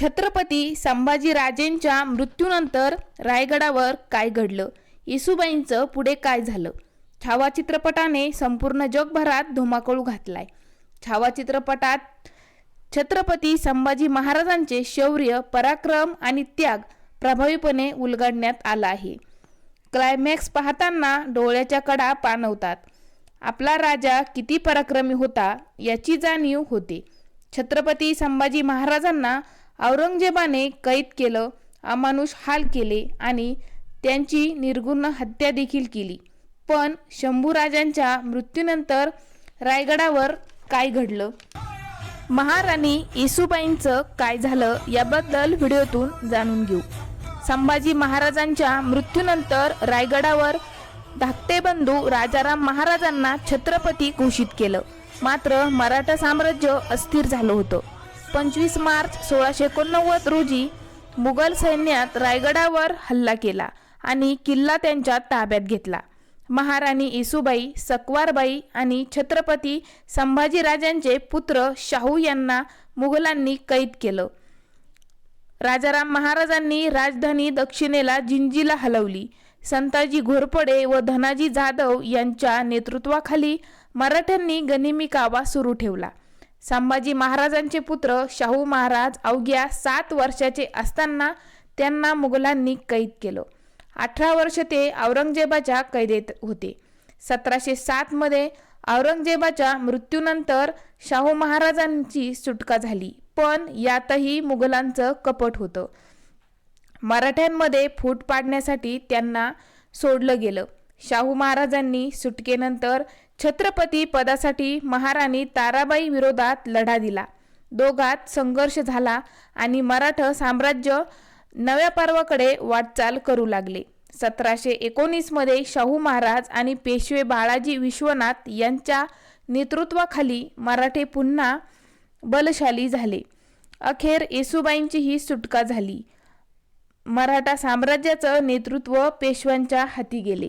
छत्रपती संभाजीराजेंच्या मृत्यूनंतर रायगडावर काय घडलं? येसुबाईंचं पुढे काय झालं? छावा चित्रपटाने संपूर्ण जगभरात धुमाकूळ घातलाय. छावा चित्रपटात छत्रपती संभाजी महाराजांचे शौर्य पराक्रम आणि त्याग प्रभावीपणे उलगडण्यात आला आहे. क्लायमॅक्स पाहताना डोळ्याच्या कडा पाणवतात आपला राजा किती पराक्रमी होता याची जाणीव होते. छत्रपती संभाजी महाराजांना औरंगजेबाने कैद केलं अमानुष हाल केले आणि त्यांची निर्गुण हत्या देखील केली. पण शंभूराजांच्या मृत्यूनंतर रायगडावर काय घडलं? महाराणी येसुबाईंचं काय झालं याबद्दल व्हिडिओतून जाणून घेऊ. संभाजी महाराजांच्या मृत्यूनंतर रायगडावर धाकटे बंधू राजाराम महाराजांना छत्रपती घोषित केलं. मात्र मराठा साम्राज्य अस्थिर झालं होतं. पंचवीस मार्च सोळाशे एकोणनव्वद रोजी मुघल सैन्यात रायगडावर हल्ला केला आणि किल्ला त्यांच्या ताब्यात घेतला. महाराणी येसुबाई सकवारबाई आणि छत्रपती संभाजीराजांचे पुत्र शाहू यांना मुघलांनी कैद केलं. राजाराम महाराजांनी राजधानी दक्षिणेला जिंजीला हलवली. संताजी घोरपडे व धनाजी जाधव यांच्या नेतृत्वाखाली मराठ्यांनी गनिमी कावा सुरू ठेवला. संभाजी महाराजांचे पुत्र शाहू महाराज अवघ्या सात वर्षाचे असताना त्यांना मुघलांनी कैद केलं. अठरा वर्ष ते औरंगजेबाच्या कैदेत होते. सतराशे सातमध्ये औरंगजेबाच्या मृत्यूनंतर शाहू महाराजांची सुटका झाली पण यातही मुघलांचं कपट होतं. मराठ्यांमध्ये फूट पाडण्यासाठी त्यांना सोडलं गेलं. शाहू महाराजांनी सुटकेनंतर छत्रपती पदासाठी महाराणी ताराबाई विरोधात लढा दिला. दोघात संघर्ष झाला आणि मराठा साम्राज्य नव्या पर्वाकडे वाटचाल करू लागले. सतराशे एकोणीसमध्ये शाहू महाराज आणि पेशवे बाळाजी विश्वनाथ यांच्या नेतृत्वाखाली मराठे पुन्हा बलशाली झाले. अखेर येसुबाईंचीही सुटका झाली. मराठा साम्राज्याचं नेतृत्व पेशव्यांच्या हाती गेले.